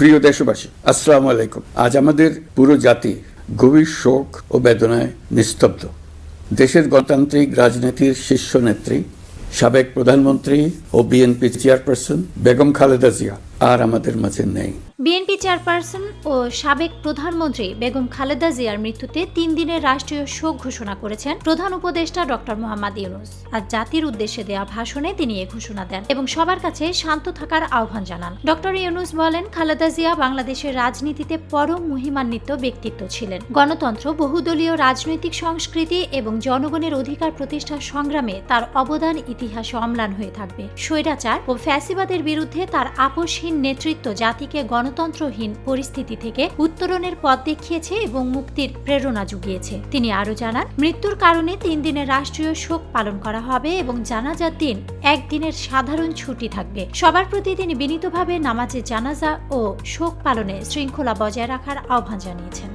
প্রিয় দেশবাসী, আসসালামু আলাইকুম। আজ আমাদের পুরো জাতি গভীর শোক ও বেদনায় নিস্তব্ধ। দেশের গণতান্ত্রিক রাজনীতির শীর্ষ নেত্রী, সাবেক প্রধানমন্ত্রী ও বিএনপি চেয়ারপারসন বেগম খালেদা জিয়া আর আমাদের মাঝে নেই। বিএনপি চেয়ারপারসন ও সাবেক প্রধানমন্ত্রী বেগম খালেদা জিয়ার মৃত্যুতে তিন দিনের রাষ্ট্রীয় শোক ঘোষণা করেছেন প্রধান উপদেষ্টা ডক্টর মোহাম্মদ ইউনুস। আজ জাতির উদ্দেশ্যে দেওয়া ভাষণে তিনি এ ঘোষণা দেন এবং সবার কাছে শান্ত থাকার আহ্বান জানান। ডক্টর ইউনুস বলেন, খালেদা জিয়া বাংলাদেশের রাজনীতিতে পরম মহিমান্বিত ব্যক্তিত্ব ছিলেন। গণতন্ত্র, বহুদলীয় রাজনৈতিক সংস্কৃতি এবং জনগণের অধিকার প্রতিষ্ঠার সংগ্রামে তার অবদান ইতিহাসে অম্লান হয়ে থাকবে। স্বৈরাচার ও ফ্যাসিবাদের বিরুদ্ধে তার আপোষহীন নেতৃত্ব জাতিকে গণতন্ত্রহীন পরিস্থিতি থেকে উত্তরণের পথ দেখিয়েছে এবং মুক্তির প্রেরণা জুগিয়েছে। তিনি আরও জানান, মৃত্যুর কারণে তিন দিনের রাষ্ট্রীয় শোক পালন করা হবে এবং জানাজার দিন একদিনের সাধারণ ছুটি থাকবে। সবার প্রতি তিনি বিনীতভাবে নামাজে জানাজা ও শোক পালনে শৃঙ্খলা বজায় রাখার আহ্বান জানিয়েছেন।